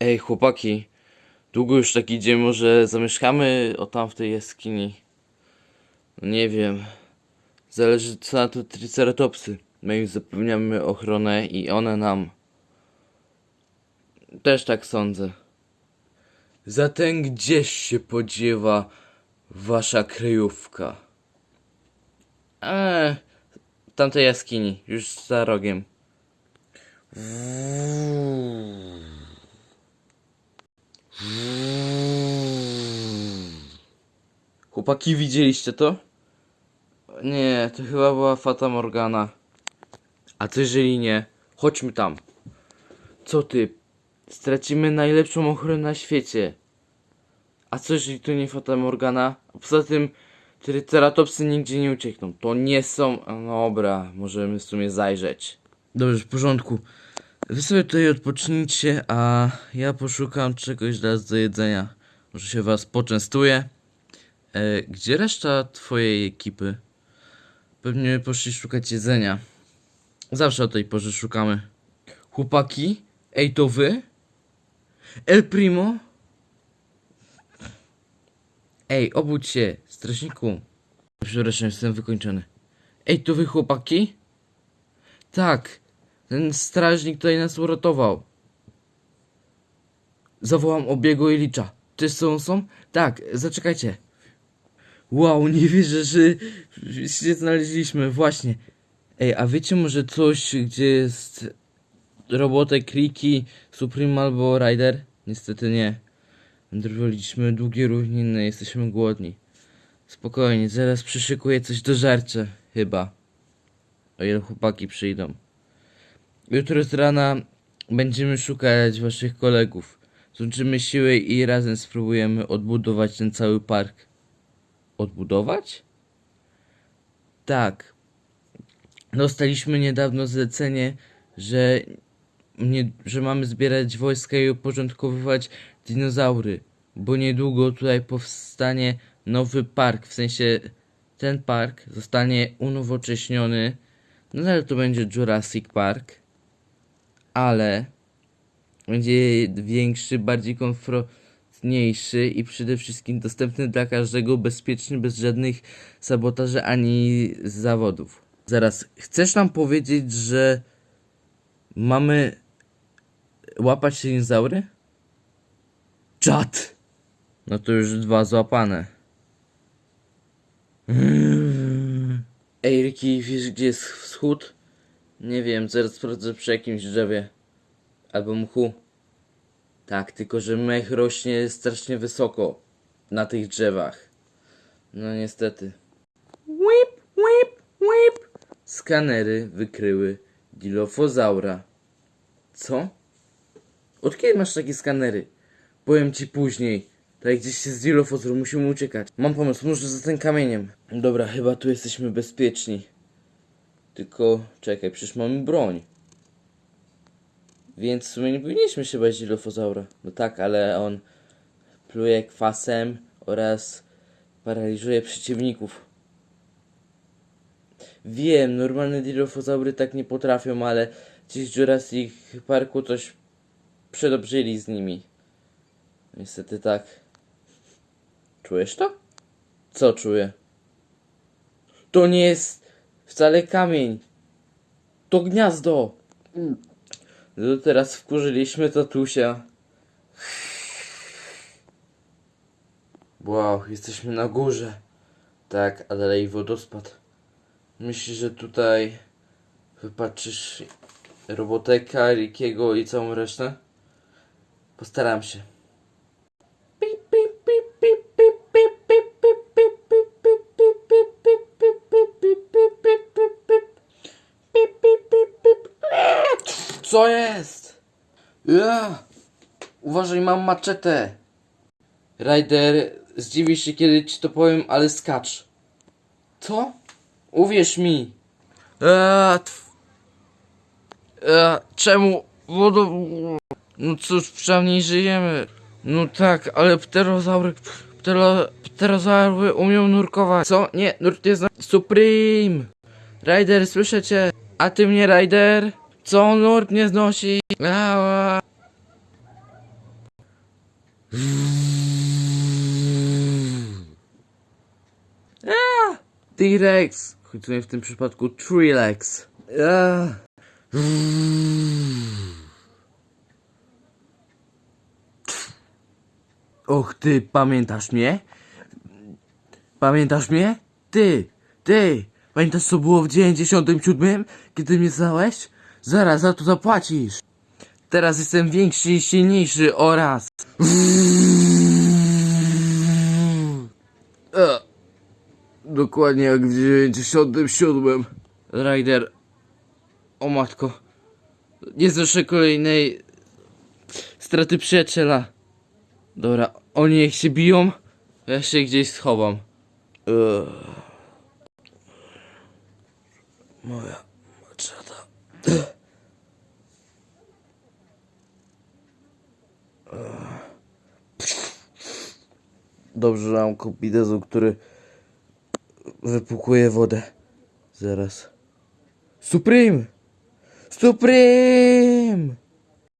Ej, chłopaki, długo już tak idzie, może zamieszkamy o tam w tej jaskini? No nie wiem. Zależy co na to triceratopsy. My im zapewniamy ochronę i one nam. Też tak sądzę. Zatem gdzieś się podziewa wasza kryjówka? Eee, tamtej jaskini, już za rogiem. Chłopaki, widzieliście to? Nie, to chyba była Fata Morgana. A co jeżeli nie? Chodźmy tam. Co ty? Stracimy najlepszą ochronę na świecie. A co jeżeli to nie Fata Morgana? A poza tym Triceratopsy nigdzie nie uciekną. To nie są... a, Dobra, możemy w sumie zajrzeć. Dobrze, w porządku. Wy sobie tutaj odpocznijcie, a ja poszukam czegoś dla do jedzenia. Może się was poczęstuję. E, gdzie reszta twojej ekipy? Pewnie poszli szukać jedzenia. Zawsze o tej porze szukamy. Chłopaki? Ej, to wy? El Primo? Ej, obudź się, strażniku. Przepraszam, jestem wykończony. Ej, to wy chłopaki? Tak, ten strażnik tutaj nas uratował. Zawołam obiegu i licza. Czy są są? Tak, zaczekajcie. Wow, nie wierzę, że się znaleźliśmy, właśnie. Ej, a wiecie może coś, gdzie jest robotek, Kriki, Supreme albo Rider? Niestety nie. Wędrowaliśmy długie równiny, jesteśmy głodni. Spokojnie, zaraz przyszykuję coś do żarcia, chyba. O ile chłopaki przyjdą. Jutro z rana będziemy szukać waszych kolegów. Złączymy siły i razem spróbujemy odbudować ten cały park. Odbudować? Tak. Dostaliśmy niedawno zlecenie, że, nie, że mamy zbierać wojska i uporządkowywać dinozaury, bo niedługo tutaj powstanie nowy park, w sensie ten park zostanie unowocześniony. Nadal to będzie Jurassic Park, ale będzie większy, bardziej komfortniejszy i przede wszystkim dostępny dla każdego, bezpieczny, bez żadnych sabotaży ani zawodów. Zaraz, chcesz nam powiedzieć, że mamy łapać dinozaury? Czad! No to już dwa złapane. Ej, Ricky, wiesz gdzie jest wschód? Nie wiem, zaraz sprawdzę przy jakimś drzewie. Albo mchu. Tak, tylko że mech rośnie strasznie wysoko na tych drzewach. No niestety. Whip, whip, whip. Skanery wykryły Dilophosaura. Co? Od kiedy masz takie skanery? Powiem ci później. Tutaj gdzieś się z musimy uciekać. Mam pomysł, może za tym kamieniem. Dobra, chyba tu jesteśmy bezpieczni. Tylko, czekaj, przecież mamy broń. Więc w sumie nie powinniśmy się bać Dilophosaura. No tak, ale on pluje kwasem oraz paraliżuje przeciwników. Wiem, normalne Dilophosaury tak nie potrafią, ale ci z Jurassic Parku coś przedobrzyli z nimi. Niestety tak. Czujesz to? Co czuję? To nie jest wcale kamień. To gniazdo. No teraz wkurzyliśmy tatusia. Wow, jesteśmy na górze. Tak, a dalej wodospad. Myślisz, że tutaj wypatrzysz Roboteka, Rikiego i całą resztę? Postaram się. Co jest? Ja! Uważaj, mam maczetę. Ryder, zdziwisz się kiedy ci to powiem, ale skacz. Co? Uwierz mi. Eee, eee, czemu? Wodo... No cóż, przynajmniej żyjemy. No tak, ale pterozaury... Ptero, pterozaury umią nurkować. Co? Nie, nurt nie zna... Supreme! Ryder, słyszę cię. A ty mnie, Ryder? Co nurt nie znosi? Ała. T-Rex! Choć w tym przypadku Trilex. Och ty, pamiętasz mnie? Pamiętasz mnie? Ty, ty, pamiętasz co było w 97, kiedy mnie znałeś? Zaraz za to zapłacisz. Teraz jestem większy i silniejszy oraz... E, dokładnie jak w 97. Ryder, o matko, nie znoszę kolejnej straty przyjaciela. Dobra, oni niech się biją, a ja się gdzieś schowam. Ugh. Moja maczata. Dobrze, że mam kombinezu, który wypłukuje wodę. Zaraz. Supreme! Supreme!